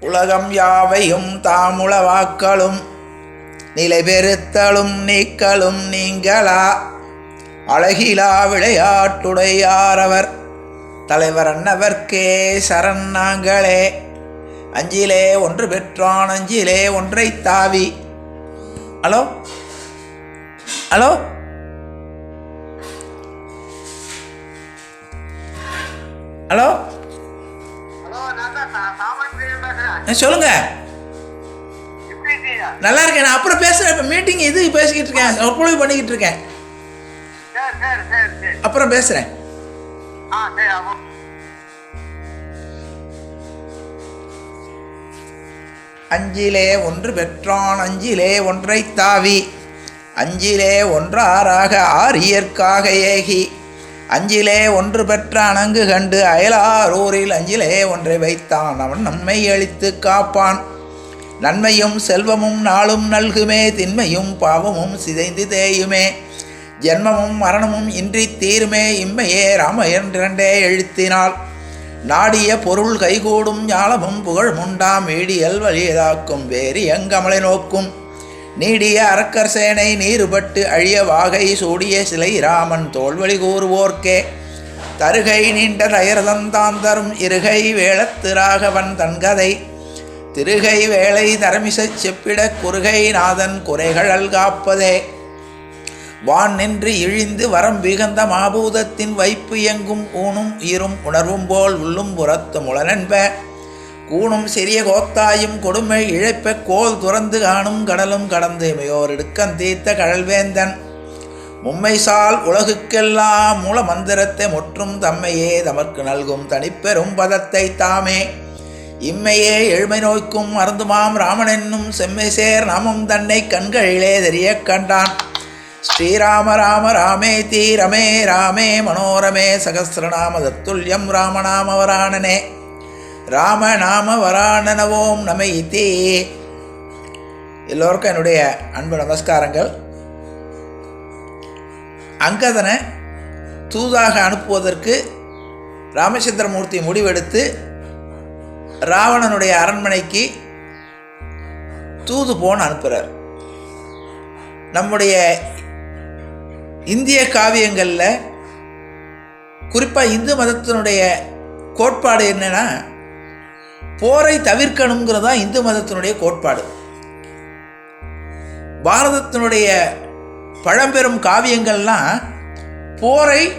உலகம் யாவையும் தாமுளவாக்களும் நிலை நிலைபெறுத்தலும் நீக்கலும் நீங்களா? அழகிலா விளையாட்டுடையாரவர் தலைவர் அன்னவர்க்கே சரண் நாங்களே. அஞ்சிலே ஒன்று பெற்றான் அஞ்சிலே ஒன்றை தாவி. ஹலோ? ஹலோ? ஹலோ? சொல்லுங்க. நல்லா இருக்கேன் நான் அப்புறம் பேசுகிறேன் இப்போ மீட்டிங் இது பேசிக்கிட்டு இருக்கேன். சொற்பொழிவு பண்ணிக்கிட்டு இருக்கேன். அப்புறம் ஆமா அஞ்சிலே ஒன்று பெற்றான். அஞ்சிலே ஒன்றை தாவி. அஞ்சிலே ஒன்றாராக ஆரியற்காக ஏகி. அஞ்சிலே ஒன்று பெற்ற அணங்கு கண்டு அயலாரூரில் அஞ்சிலே ஒன்றை வைத்தான். அவன் நம்மை அழித்து காப்பான். நன்மையும் செல்வமும் நாளும் நல்குமே திண்மையும் பாவமும் சிதைந்து தேயுமே. ஜென்மமும் மரணமும் இன்றி தீருமே இம்மையே ராம என்றே எழுத்தினாள். நாடிய பொருள் கைகூடும் ஞாலமும் உண்டாம் இடியல் வழியதாக்கும் வேறு எங்கமலை நோக்கும். நீடிய அரக்கர் சேனை நீருபட்டு அழிய வாகை சூடிய சிலை ராமன் தோல்வழி கூறுவோர்க்கே. தருகை நீண்ட தயரதந்தான் தரும் இருகை வேளத்து ராகவன் தன்கதை. திருகை வேளை தரமிசச் செப்பிட குறுகை நாதன் குறைகழல் காப்பதே. வான் நின்று இழிந்து வரம் விகந்த மாபூதத்தின் வைப்பு எங்கும் ஊனும் ஈரும் உணர்வும் போல் உள்ளும் புறத்து முளனென்ப கூணும் சிறிய கோத்தாயும் கொடுமை இழைப்ப கோல் துறந்து காணும் கடலும் கடந்து இமையோர் இடுக்கன் தீர்த்த கடல்வேந்தன். மும்மைசால் உலகுக்கெல்லாம் மூல மந்திரத்தை முற்றும் தம்மையே தமக்கு நல்கும் தனிப்பெரும் பதத்தை தாமே. இம்மையே எழுமை நோய்க்கும் அருந்துமாம் ராமன் என்னும் செம்மை சேர் நாமும் தன்னை கண்களிலே தெரியக் கண்டான். ஸ்ரீராம ராம ராமே தீரமே ராமே மனோரமே சகசிரநாம தத்துல்யம் ராமநாமவராணனே ராம நாம வராணனவோம் நம இதி எல்லோருக்கும் என்னுடைய அன்பு நமஸ்காரங்கள். அங்கதனை தூதாக அனுப்புவதற்கு ராமச்சந்திரமூர்த்தி முடிவெடுத்து ராவணனுடைய அரண்மனைக்கு தூது போன் அனுப்புகிறார் நம்முடைய இந்திய காவியங்களில் குறிப்பாக இந்து மதத்தினுடைய கோட்பாடு என்னென்னா போரை தவிர்க்கணுங்கிறது தான் இந்து மதத்தினுடைய கோட்பாடு. பாரதத்தினுடைய பழம்பெரும் காவியங்கள்லாம் போரை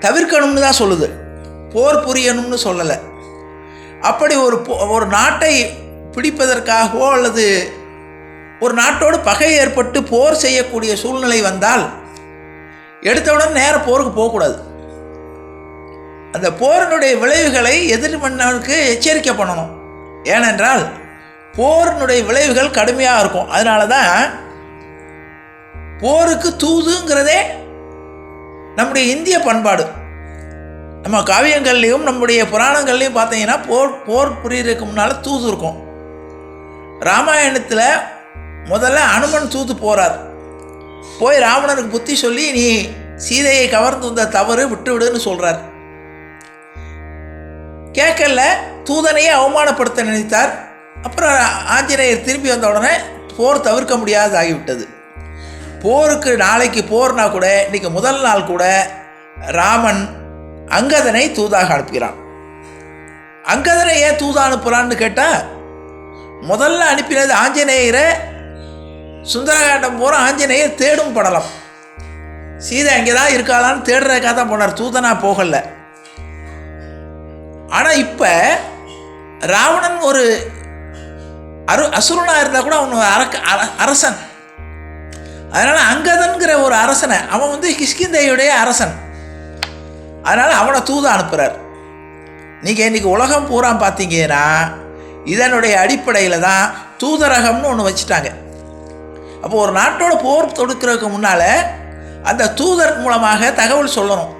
தவிர்க்கணும்னு தான் சொல்லுது. போர் புரியணும்னு சொல்லலை. அப்படி ஒரு போ- ஒரு நாட்டை பிடிப்பதற்காகவோ அல்லது ஒரு நாட்டோடு பகை ஏற்பட்டு போர் செய்யக்கூடிய சூழ்நிலை வந்தால் எடுத்தவுடன் நேர போருக்கு போகக்கூடாது. அந்த போரினுடைய விளைவுகளை எதிர்மன்னனுக்கு எச்சரிக்கை பண்ணணும். ஏனென்றால் போரினுடைய விளைவுகள் கடுமையாக இருக்கும். அதனால தான் போருக்கு தூதுங்கிறதே நம்முடைய இந்திய பண்பாடு. நம்ம காவியங்கள்லேயும் நம்முடைய புராணங்கள்லையும் பார்த்தீங்கன்னா போர் போர் புரியறதுக்கு முன்னால் தூது இருக்கும். ராமாயணத்தில் முதல்ல அனுமன் தூது போகிறார் போய் ராவணனுக்கு புத்தி சொல்லி நீ சீதையை கவர்ந்து வந்த தவறு விட்டு விடுன்னு சொல்கிறார் கேட்கல தூதனையே அவமானப்படுத்த நினைத்தார். அப்புறம் ஆஞ்சநேயர் திரும்பி வந்த உடனே போர் தவிர்க்க முடியாதது ஆகிவிட்டது. போருக்கு நாளைக்கு போர்னா கூட இன்றைக்கி முதல் நாள் கூட ராமன் அங்கதனை தூதாக அனுப்புகிறான். அங்கதனை ஏன் தூதா அனுப்புகிறான்னு கேட்டால் முதல்ல அனுப்பினது ஆஞ்சநேயரை சுந்தரகாண்டம் போகிற ஆஞ்சநேயர் தேடும் படலம். சீதை அங்கே தான் இருக்காளான்னு தேடுறதுக்காக தான் போனார் தூதனா போகலை. ஆனால் இப்போ ராவணன் ஒரு அரு அசுரனாக இருந்தால் கூட அவன் அரக்க அரசன். அதனால் அங்கதன்கிற ஒரு அரசனை அவன் வந்து கிஷ்கிந்தையுடைய அரசன். அதனால் அவனை தூத அனுப்புகிறார் நீங்கள் இன்றைக்கி உலகம் பூரா பார்த்தீங்கன்னா இதனுடைய அடிப்படையில் தான் தூதரகம்னு ஒன்று வச்சுட்டாங்க. அப்போ ஒரு நாட்டோட போர் தொடுக்கிறதுக்கு முன்னால் அந்த தூதர் மூலமாக தகவல் சொல்லணும்.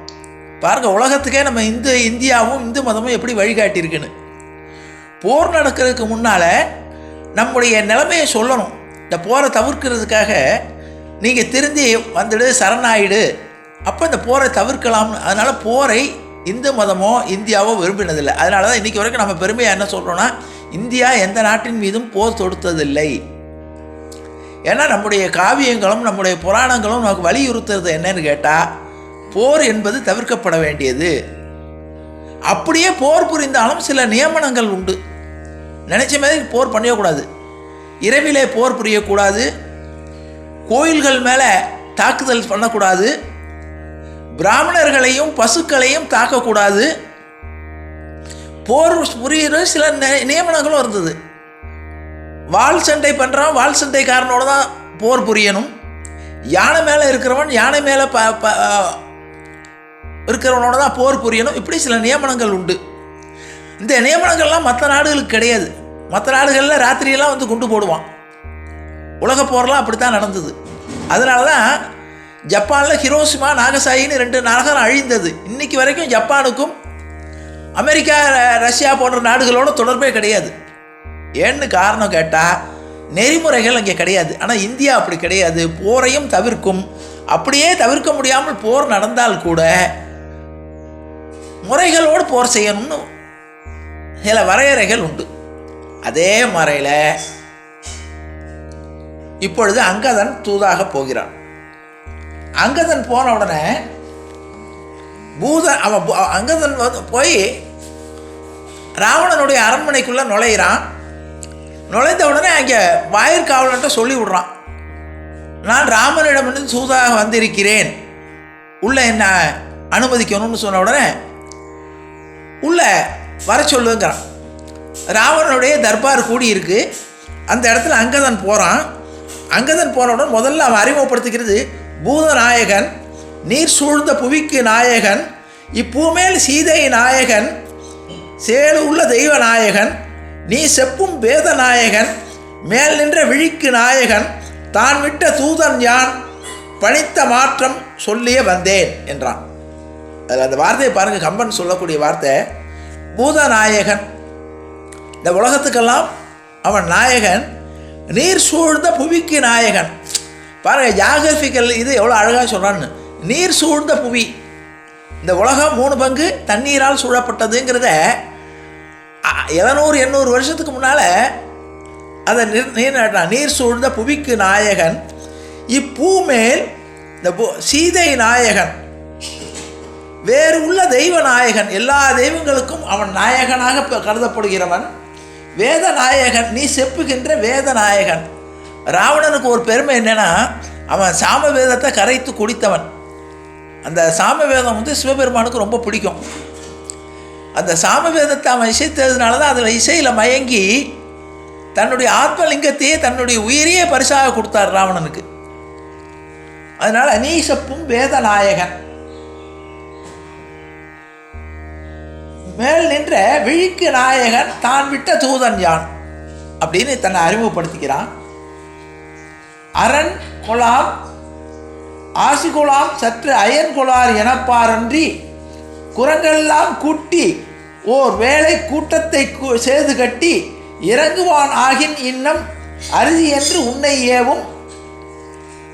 பாருங்கள் உலகத்துக்கே நம்ம இந்து இந்தியாவும் இந்து மதமும் எப்படி வழிகாட்டியிருக்குன்னு. போர் நடக்கிறதுக்கு முன்னால் நம்முடைய நிலைமையை சொல்லணும். இந்த போரை தவிர்க்கிறதுக்காக நீங்கள் திருந்தி வந்துடு சரணாயிடு. அப்போ இந்த போரை தவிர்க்கலாம்னு அதனால் போரை இந்து மதமோ இந்தியாவோ விரும்பினதில்லை. அதனால தான் இன்றைக்கி வரைக்கும் நம்ம பெருமையாக என்ன சொல்கிறோன்னா இந்தியா எந்த நாட்டின் மீதும் போர் தொடுத்ததில்லை. ஏன்னா நம்முடைய காவியங்களும் நம்முடைய புராணங்களும் நமக்கு வலியுறுத்துறது என்னன்னு கேட்டால் போர் என்பது தவிர்க்கப்பட வேண்டியது. அப்படியே போர் புரிந்தாலும் சில நியமனங்கள் உண்டு. நினச்ச மாதிரி போர் பண்ணிடக்கூடாது இரவிலே போர் புரியக்கூடாது. கோயில்கள் மேலே தாக்குதல் பண்ணக்கூடாது. பிராமணர்களையும் பசுக்களையும் தாக்கக்கூடாது. போர் புரியுற சில நியமனங்களும் இருந்தது. வாள் சண்டை பண்ணுறவன் வாள் சண்டைக்காரனோட தான் போர் புரியணும். யானை மேலே இருக்கிறவன் யானை மேலே ப ப இருக்கிறவனோட தான் போர் புரியணும். இப்படி சில நியமனங்கள் உண்டு. இந்த நியமனங்கள்லாம் மற்ற நாடுகளுக்கு கிடையாது. மற்ற நாடுகளில் ராத்திரியெல்லாம் வந்து குண்டு போடுவான். உலக போரெலாம் அப்படி தான் நடந்தது. அதனால தான் ஜப்பானில் ஹிரோசிமா நாகசாயின்னு ரெண்டு நகரம் அழிந்தது. இன்னைக்கு வரைக்கும் ஜப்பானுக்கும் அமெரிக்கா ர- ரஷ்யா போன்ற நாடுகளோட தொடர்பே கிடையாது. ஏன்னு காரணம் கேட்டால் நெறிமுறைகள் அங்கே கிடையாது. ஆனால் இந்தியா அப்படி கிடையாது. போரையும் தவிர்க்கும். அப்படியே தவிர்க்க முடியாமல் போர் நடந்தால் கூட முறைகளோடு போர் செய்யணும்னு சில வரையறைகள் உண்டு. அதே முறையில் இப்பொழுது அங்கதன் தூதாக போகிறான். அங்கதன் போன உடனே பூத அவன் அங்கதன் வந்து போய் ராவணனுடைய அரண்மனைக்குள்ளே நுழையிறான். நுழைந்த உடனே அங்கே வாயிற்காவலன்ட்ட சொல்லி விடுறான். நான் ராமனிடமிருந்து சூதாக வந்திருக்கிறேன். உள்ள என்ன அனுமதிக்கணும்னு சொன்ன உடனே உள்ள வர சொல்லுங்கிறான். ராவணனுடைய தர்பார் கூடி இருக்குது அந்த இடத்துல அங்கதன் போகிறான் அங்கதன் போனவுடன் முதல்ல அவன் அறிமுகப்படுத்திக்கிறது பூதநாயகன் நீர் சூழ்ந்த புவிக்கு நாயகன் இப்பூமேல் சீதை நாயகன் சேலு உள்ள தெய்வ நாயகன் நீ செப்பும் வேத நாயகன் மேல் நின்ற விழிக்கு நாயகன் தான் விட்ட தூதன் யான் பணித்த மாற்றம் சொல்லியே வந்தேன் என்றான். அதில் அந்த வார்த்தையை பாருங்கள் கம்பன் சொல்லக்கூடிய வார்த்தை. பூதநாயகன். இந்த உலகத்துக்கெல்லாம் அவன் நாயகன். நீர் சூழ்ந்த புவிக்கு நாயகன். பாருங்க ஜாகிரபிக்கல் இது எவ்வளோ அழகாக சொல்கிறான்னு நீர் சூழ்ந்த புவி. இந்த உலகம் மூணு பங்கு தண்ணீரால் சூழப்பட்டதுங்கிறத எழுநூறு எண்ணூறு வருஷத்துக்கு முன்னால் அதை நிர் நீர் நீர் சூழ்ந்த புவிக்கு நாயகன். இப்பூமேல் இந்த பூ சீதை நாயகன். வேறு உள்ள தெய்வ நாயகன் எல்லா தெய்வங்களுக்கும் அவன் நாயகனாக கருதப்படுகிறவன். வேத நாயகன் நீ செப்புகின்ற வேத நாயகன் ராவணனுக்கு ஒரு பெருமை என்னென்னா அவன் சாம வேதத்தை கரைத்து குடித்தவன். அந்த சாம வேதம் வந்து சிவபெருமானுக்கு ரொம்ப பிடிக்கும். அந்த சாம வேதத்தை அவன் இசைத்ததுனால தான் அதில் இசையில் மயங்கி தன்னுடைய ஆத்மலிங்கத்தையே தன்னுடைய உயிரையே பரிசாக கொடுத்தார் ராவணனுக்கு. அதனால் நீ செப்பும் வேத நாயகன் மேல் நின்ற விழிக்கு நாயகன் தான் விட்ட தூதன் யான்? அப்படின்னு தன்னை அறிமுகப்படுத்திக்கிறான். அரண் குலாம் ஆசி குலாம் சற்று அயன் குலார் எனப்பாரன்றி குரங்கெல்லாம் கூட்டி ஓர் வேலை கூட்டத்தை சேது கட்டி இறங்குவான் ஆகின் இன்னம் அருதி என்று உன்னை ஏவும்.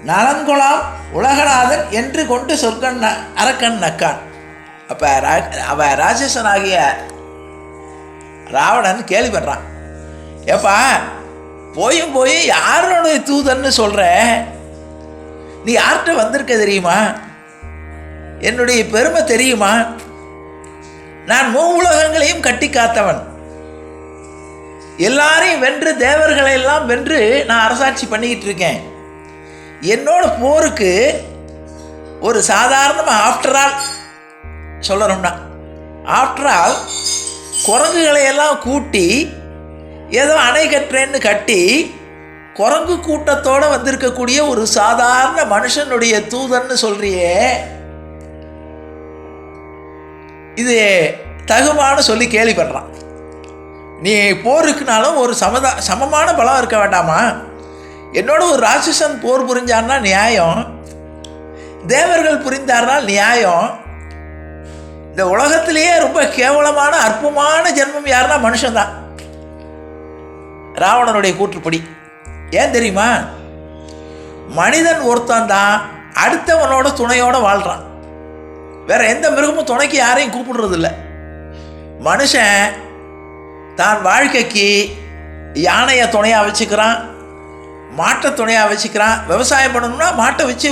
நலன்குலாம் உலகநாதன் என்று கொண்டு சொற்கண் ந- அரக்கன் நக்கான். அப்போ அவ ராட்சசனாகிய ராவணன் கேள்விப்படுறான். ஏப்பா போயும் போய் யாருடைய தூதன்னு சொல்கிற நீ யார்கிட்ட வந்திருக்க தெரியுமா? என்னுடைய பெருமை தெரியுமா? நான் மூ உலகங்களையும் கட்டி காத்தவன். எல்லாரையும் வென்று தேவர்களை எல்லாம் வென்று நான் அரசாட்சி பண்ணிக்கிட்டு இருக்கேன். என்னோட போருக்கு ஒரு சாதாரணமாக ஆஃப்டர் ஆல் சொல்லணும்னா. ஆற்றால் குரங்குகளை எல்லாம் கூட்டி ஏதோ அணை கட்டுறேன்னு கட்டி குரங்கு கூட்டத்தோடு வந்திருக்கக்கூடிய ஒரு சாதாரண மனுஷனுடைய தூதன்னு சொல்றியே. இது தகுமான்னு சொல்லி கேள்விப்படுறான். நீ போருக்குனாலும் ஒரு சமதா சமமான பலம் இருக்க வேண்டாமா? என்னோட ஒரு ராட்சசன் போர் புரிஞ்சார்னா நியாயம். தேவர்கள் புரிந்தார்னால் நியாயம். இந்த உலகத்திலேயே ரொம்ப கேவலமான அற்பமான ஜென்மம் யாருன்னா மனுஷன்தான். ராவணனுடைய கூற்றுப்படி. ஏன் தெரியுமா? மனிதன் ஒருத்தன் தான் அடுத்தவனோட துணையோட வாழ்கிறான் வேற எந்த மிருகமும் துணைக்கு யாரையும் கூப்பிடுறதில்ல. மனுஷன் தான் வாழ்க்கைக்கு யானையை துணையாக வச்சுக்கிறான் மாட்டை துணையாக வச்சுக்கிறான். விவசாயம் பண்ணணும்னா மாட்டை வச்சு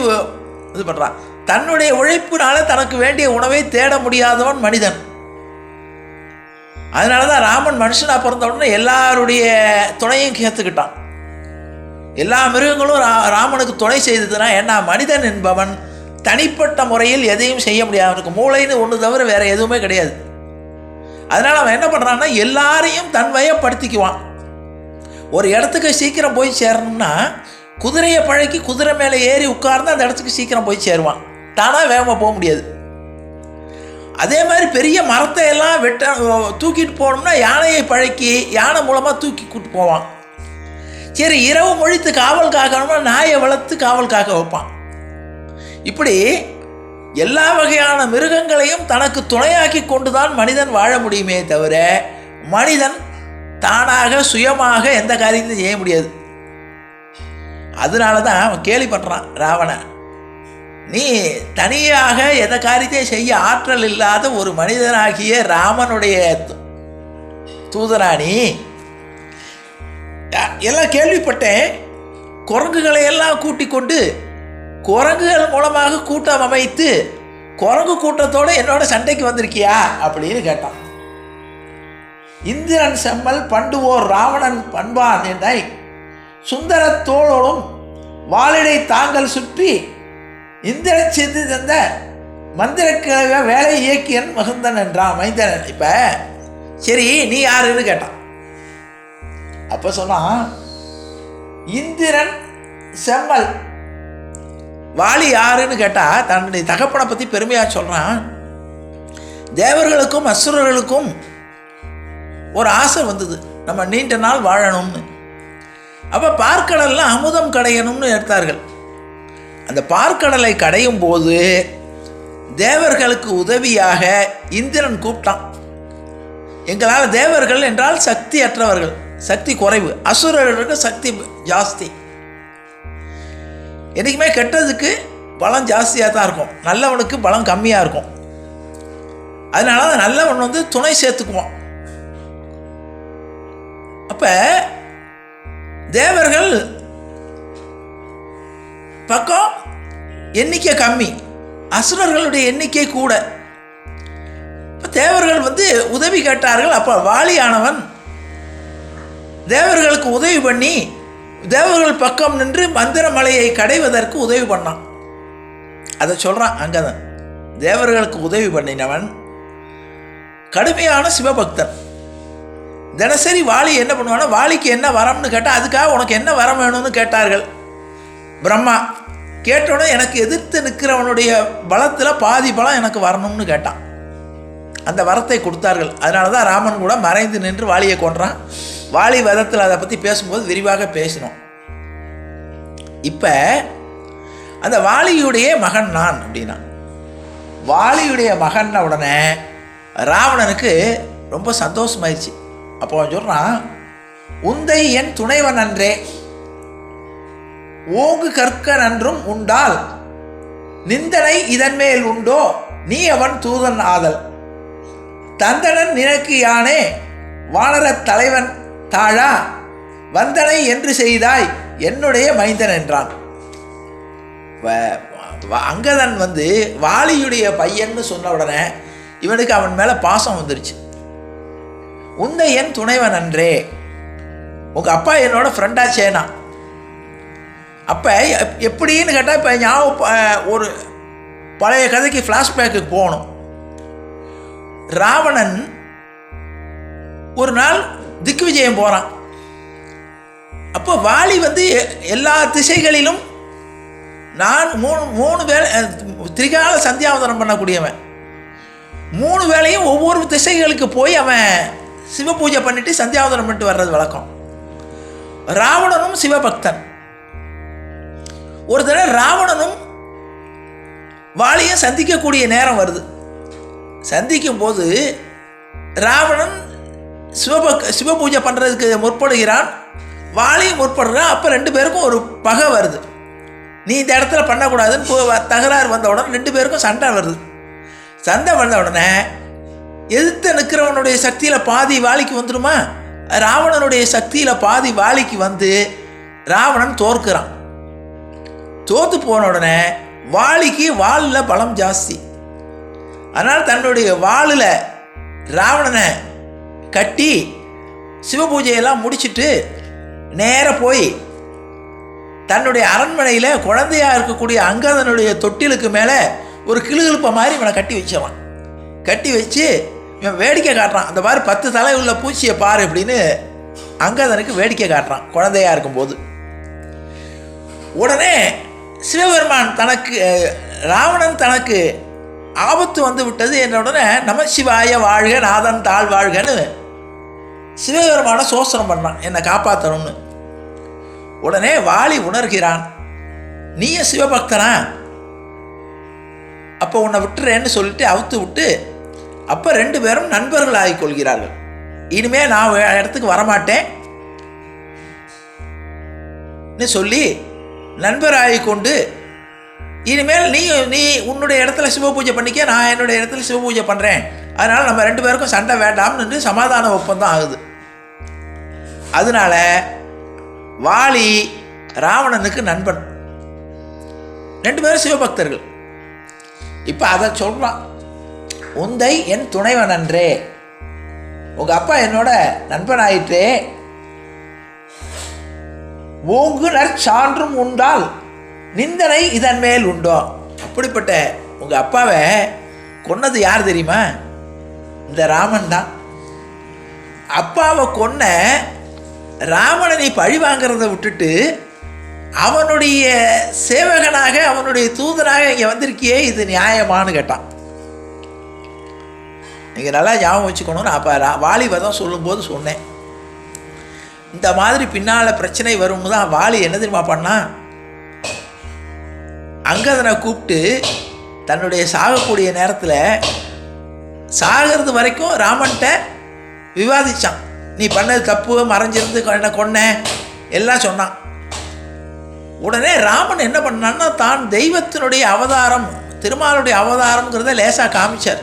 இது பண்ணுறான் தன்னுடைய உழைப்பினால தனக்கு வேண்டிய உணவை தேட முடியாதவன் மனிதன். அதனால தான் ராமன் மனுஷனாக பிறந்த உடனே எல்லாருடைய துணையும் கேத்துக்கிட்டான். எல்லா மிருகங்களும் ரா ராமனுக்கு துணை செய்ததுன்னா ஏன்னா மனிதன் என்பவன் தனிப்பட்ட முறையில் எதையும் செய்ய முடியாது. அவனுக்கு மூளைன்னு ஒன்று தவிர வேறு எதுவுமே கிடையாது. அதனால் அவன் என்ன பண்ணுறான்னா எல்லாரையும் தன் வயப்படுத்திக்குவான். ஒரு இடத்துக்கு சீக்கிரம் போய் சேரணும்னா குதிரையை பழக்கி குதிரை மேலே ஏறி உட்கார்ந்து அந்த இடத்துக்கு சீக்கிரம் போய் சேருவான். தானாக வேகமாக போக முடியாது. அதே மாதிரி பெரிய மரத்தை எல்லாம் வெட்ட தூக்கிட்டு போகணும்னா யானையை பழக்கி யானை மூலமாக தூக்கி கூட்டு போவான். சரி இரவு மொழித்து காவல் காக்கணும்னா நாயை வளர்த்து காவல் காக்க வைப்பான். இப்படி எல்லா வகையான மிருகங்களையும் தனக்கு துணையாக்கி கொண்டுதான் மனிதன் வாழ முடியுமே தவிர மனிதன் தானாக சுயமாக எந்த காரியத்தையும் செய்ய முடியாது. அதனால தான் அவன் கேலி பண்ணுறான் ராவணன். நீ தனியாக எந்த காரியத்தையும் செய்ய ஆற்றல் இல்லாத ஒரு மனிதனாகிய ராமனுடைய தூதராணி. நீ எல்லாம் கேள்விப்பட்டேன். குரங்குகளை எல்லாம் கூட்டிக் கொண்டு குரங்குகள் மூலமாக கூட்டம் அமைத்து குரங்கு கூட்டத்தோடு என்னோட சண்டைக்கு வந்திருக்கியா அப்படின்னு கேட்டான். இந்திரன் செம்மல் பண்டுவோர் ராவணன் பண்பான் என்றாய். சுந்தர தோளோடும் வாளிடை தாங்கள் சுற்றி இந்திரன் செய்து தந்த மந்திரக்கிழக வேலை இயக்கியன் மகுந்தன் என்றான் மைந்தனன் இப்போ சரி நீ யாருன்னு கேட்டான். அப்போ சொன்னான் இந்திரன் செம்மல் வாலி யாருன்னு கேட்டால் தன்னுடைய தகப்பனை பற்றி பெருமையாக சொல்கிறான் தேவர்களுக்கும் அசுரர்களுக்கும் ஒரு ஆசை வந்தது. நம்ம நீண்ட நாள் வாழணும்னு. அப்போ பார்க்கடலில் அமுதம் கடையணும்னு எடுத்தார்கள். அந்த பார்க்கடலை கடையும் போது தேவர்களுக்கு உதவியாக இந்திரன் கூப்பிட்டான். எங்களால் தேவர்கள் என்றால் சக்தி அற்றவர்கள் சக்தி குறைவு. அசுரர்களுக்கு சக்தி ஜாஸ்தி. என்றைக்குமே கெட்டதுக்கு பலம் ஜாஸ்தியாக தான் இருக்கும். நல்லவனுக்கு பலம் கம்மியாக இருக்கும். அதனால தான் நல்லவன் வந்து துணை சேர்த்துக்குவான். அப்போ தேவர்கள் பக்கம் எண்ணிக்கை கம்மி. அசுரர்களுடைய எண்ணிக்கை கூட. இப்போ தேவர்கள் வந்து உதவி கேட்டார்கள். அப்போ வாலியானவன் தேவர்களுக்கு உதவி பண்ணி தேவர்கள் பக்கம் நின்று மந்திரமலையை கடைவதற்கு உதவி பண்ணான். அதை சொல்கிறான் அங்கதான். தேவர்களுக்கு உதவி பண்ணினவன் கடுமையான சிவபக்தன். தினசரி வாலி என்ன பண்ணுவானா வாலிக்கு என்ன வரம்னு கேட்டால் அதுக்காக உனக்கு என்ன வரம் வேணும்னு கேட்டார்கள். பிரம்மா கேட்டோன்னே எனக்கு எதிர்த்து நிற்கிறவனுடைய பலத்தில் பாதி பலம் எனக்கு வரணும்னு கேட்டான். அந்த வரத்தை கொடுத்தார்கள். அதனால தான் ராமன் கூட மறைந்து நின்று வாலியை கொன்றான். வாலி வதத்தில் அதை பற்றி பேசும்போது விரிவாக பேசினோம். இப்போ அந்த வாலியுடைய மகன் நான் அப்படின்னா வாலியுடைய மகன் உடனே ராவணனுக்கு ரொம்ப சந்தோஷமாயிடுச்சு அப்போ சொல்கிறான் உந்தை என் துணைவன் அன்றே ஓங்கு கற்க நன்றும் உண்டால் நிந்தனை இதன்மேல் உண்டோ? நீ அவன் தூதன் ஆதல். தந்தனன் நினக்கு யானே? வானரத் தலைவன் தாழா? வந்தனை என்று செய்தாய் என்னுடைய மைந்தன் என்றான். வ- அங்கதன் வந்து வாலியுடைய பையன்னு சொன்ன உடனே இவனுக்கு அவன் மேலே பாசம் வந்துருச்சு. உன்னை என் துணைவன் அன்றே. உங்கள் அப்பா என்னோட ஃப்ரெண்டாச்சேனா அப்போ எப்- எப்படின்னு கேட்டால் இப்போ ஞாபகம் ஒரு பழைய கதைக்கு ஃப்ளாஷ்பேக்கு போகணும். ராவணன் ஒரு நாள் திக்கு விஜயம் போகிறான் அப்போ வாலி வந்து எ- எல்லா திசைகளிலும் நான் மூணு மூணு வேலை திரிகால சந்தியாவதனம் பண்ணக்கூடியவன். மூணு வேளையும் ஒவ்வொரு திசைகளுக்கு போய் அவன் சிவ பூஜை பண்ணிட்டு சந்தியாவதனம் பண்ணிட்டு வர்றது வழக்கம். ராவணனும் சிவபக்தன். ஒரு தடவை ராவணனும் வாலியும் சந்திக்கக்கூடிய நேரம் வருது. சந்திக்கும் போது ராவணன் சிவபக் சிவ பூஜை பண்ணுறதுக்கு முற்படுகிறான். வாலியும் முற்படுறான். அப்போ ரெண்டு பேருக்கும் ஒரு பகை வருது. நீ இந்த இடத்துல பண்ணக்கூடாதுன்னு போ- தகராறு வந்த உடனே ரெண்டு பேருக்கும் சண்டை வருது. சண்டை வந்த உடனே எதிர்த்து நிற்கிறவனுடைய சக்தியில் பாதி வாலிக்கு வந்துடுமா? ராவணனுடைய சக்தியில் பாதி வாலிக்கு வந்து ராவணன் தோற்கிறான். தோத்து போன உடனே வாளிக்கு வாளில் பலம் ஜாஸ்தி. அதனால் தன்னுடைய வாளில் ராவணனை கட்டி சிவ பூஜையெல்லாம் முடிச்சுட்டு நேராக போய் தன்னுடைய அரண்மனையில் குழந்தையாக இருக்கக்கூடிய அங்கதனுடைய தொட்டிலுக்கு மேலே ஒரு கிளுகிழுப்ப மாதிரி இவனை கட்டி வச்சவன். கட்டி வச்சு இவன் வேடிக்கை காட்டுறான். அந்த மாதிரி பத்து தலை உள்ள பூச்சியை பார் அப்படின்னு அங்கதனுக்கு வேடிக்கை காட்டுறான் குழந்தையாக இருக்கும்போது. உடனே சிவபெருமான் தனக்கு ராவணன் தனக்கு ஆபத்து வந்து விட்டது என்ற உடனே நம சிவாய வாழ்க நாதன் தாழ் வாழ்கன்னு சிவபெருமான சோசனம் பண்ணான் என்னை காப்பாற்றணும்னு உடனே வாலி உணர்கிறான் நீயும் சிவபக்தனா? அப்போ உன்னை விட்டுறேன்னு சொல்லிட்டு அவுத்து விட்டு அப்போ ரெண்டு பேரும் நண்பர்கள் ஆகிக் கொள்கிறார்கள். இனிமே நான் இடத்துக்கு வரமாட்டேன். சொல்லி நண்பராகி கொண்டு இனிமேல் நீ நீ உன்னுடைய இடத்துல சிவ பூஜை பண்ணிக்க நான் என்னுடைய இடத்துல சிவ பூஜை பண்ணுறேன் அதனால் நம்ம ரெண்டு பேருக்கும் சண்டை வேண்டாம்னு சமாதான ஒப்பந்தம் ஆகுது. அதனால வாலி ராவணனுக்கு நண்பன். ரெண்டு பேரும் சிவபக்தர்கள். இப்போ அதை சொல்கிறான் உந்தை என் துணைவன் அன்றே. உங்கள் அப்பா என்னோட நண்பன் ஆயிற்றே ஓங்குனர் சான்றும் உண்டால் நிந்தனை இதன் மேல் உண்டோ? அப்படிப்பட்ட உங்கள் அப்பாவை கொன்னது யார் தெரியுமா? இந்த ராமன் தான். அப்பாவை கொன்ன ராமனை நீ பழி வாங்கிறத விட்டுட்டு அவனுடைய சேவகனாக அவனுடைய தூதனாக இங்கே வந்திருக்கியே இது நியாயமான்னு கேட்டான். நீங்கள் நல்லா ஞாபகம் வச்சுக்கணும்னு அப்போ ரா வாலிபதம் சொல்லும்போது சொன்னேன். இந்த மாதிரி பின்னால் பிரச்சனை வரும்னு தான் வாலி என்ன தெரியுமா பண்ணான் அங்கதனை கூப்பிட்டு தன்னுடைய சாகக்கூடிய நேரத்தில் சாகிறது வரைக்கும் ராமன்கிட்ட விவாதித்தான் நீ பண்ணது தப்பு மறைஞ்சிருந்து என்ன கொன்ன? எல்லாம் சொன்னான். உடனே ராமன் என்ன பண்ணான்னா தான் தெய்வத்தினுடைய அவதாரம் திருமாலுடைய அவதாரம்ங்கிறத லேசாக காமிச்சார்.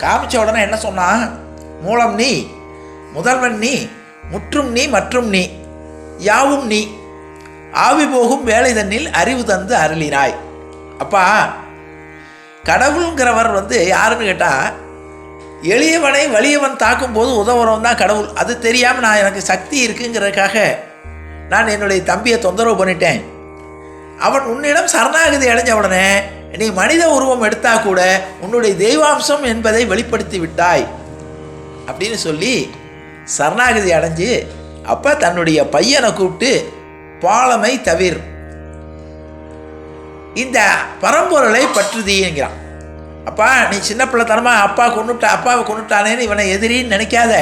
காமிச்ச உடனே என்ன சொன்னான்? மூலம் நீ முதல்வன் நீ முற்றும் நீ மற்றும் நீ. யாவும் நீ. ஆவி போகும் வேலை தன்னில் அறிவு தந்து அருளினாய். அப்பா கடவுளுங்கிறவர் வந்து யாருன்னு கேட்டால் எளியவனை வலியவன் தாக்கும்போது உதவுறவன் தான் கடவுள். அது தெரியாமல் நான் எனக்கு சக்தி இருக்குங்கிறதுக்காக நான் என்னுடைய தம்பியை தொந்தரவு பண்ணிட்டேன். அவன் உன்னிடம் சரணாகதி அடைஞ்ச உடனே நீ மனித உருவம் எடுத்தா கூட உன்னுடைய தெய்வாம்சம் என்பதை வெளிப்படுத்தி விட்டாய். அப்படின்னு சொல்லி சரணாகதி அடைஞ்சு அப்போ தன்னுடைய பையனை கூப்பிட்டு பாலமை தவிர். இந்த பரம்பொருளை பற்றுதீங்கிறான் அப்பா நீ சின்ன பிள்ளைத்தனமா அப்பா கொண்டுட்ட அப்பாவை கொண்டுட்டானேன்னு இவனை எதிரின்னு நினைக்காத.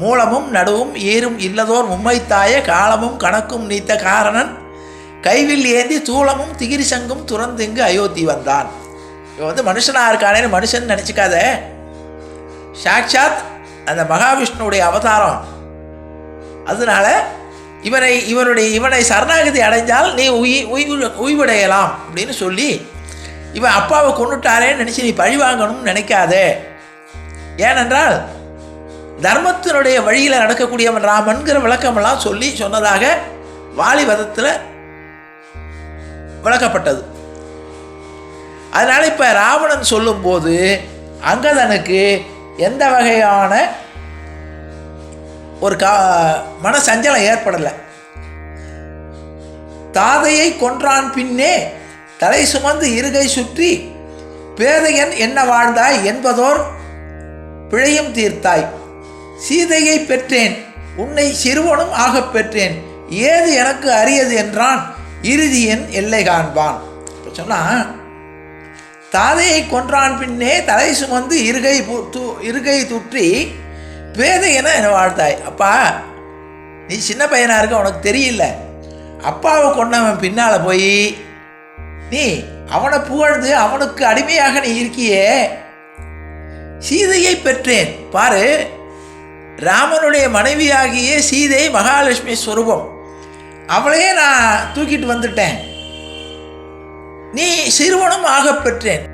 மூலமும் நடுவும் ஈரும் இல்லதோர் மும்மைத்தாய காலமும் கணக்கும் நீத்த காரணன். கைவில் ஏந்தி தூளமும் திகிரி சங்கும் துறந்திங்கு அயோத்தி வந்தான். இவன் வந்து மனுஷனாக இருக்கானேன்னு மனுஷன் நினச்சிக்காத. சாட்சாத் அந்த மகாவிஷ்ணுடைய அவதாரம். அதனால இவனை இவனுடைய இவனை சரணாகதி அடைஞ்சால் நீ உயி உய்வு உய்வடையலாம் அப்படின்னு சொல்லி இவன் அப்பாவை கொண்டுட்டாரேன்னு நினச்சி நீ பழி வாங்கணும்னு நினைக்காதே. ஏனென்றால் தர்மத்தினுடைய வழியில் நடக்கக்கூடியவன் ராமன்கிற விளக்கமெல்லாம் சொல்லி சொன்னதாக வாலிவதத்தில் விளக்கப்பட்டது. அதனால் இப்போ ராவணன் சொல்லும்போது அங்கதனுக்கு எந்த வகையான ஒரு கா மன சஞ்சலம் ஏற்படலை. தாதையை கொன்றான் பின்னே தலை சுமந்து இருகை சுற்றி பேதையன் என்ன வாழ்ந்தாய் என்பதோர் பிழையும் தீர்த்தாய். சீதையை பெற்றேன் உன்னை சிறுவனும் ஆகப் பெற்றேன் ஏது எனக்கு அரியது என்றான் இறுதியின் எல்லை காண்பான். சொன்னால் தாதையை கொன்றான் பின்னே தலை சுமந்து இருகை தூ இருகை துற்றி பேதையென என்னை வாழ்த்தாய். அப்பா நீ சின்ன பையனாக இருக்க உனக்கு தெரியல. அப்பாவை கொண்டவன் பின்னால் போய் நீ அவனை புகழ்ந்து அவனுக்கு அடிமையாக நீ இருக்கியே. சீதையை பெற்றேன். பாரு ராமனுடைய மனைவியாகிய சீதை மகாலட்சுமி ஸ்வரூபம். அவளையே நான் தூக்கிட்டு வந்துட்டேன். நீ சிறுவனும் ஆகப் பெற்றேன்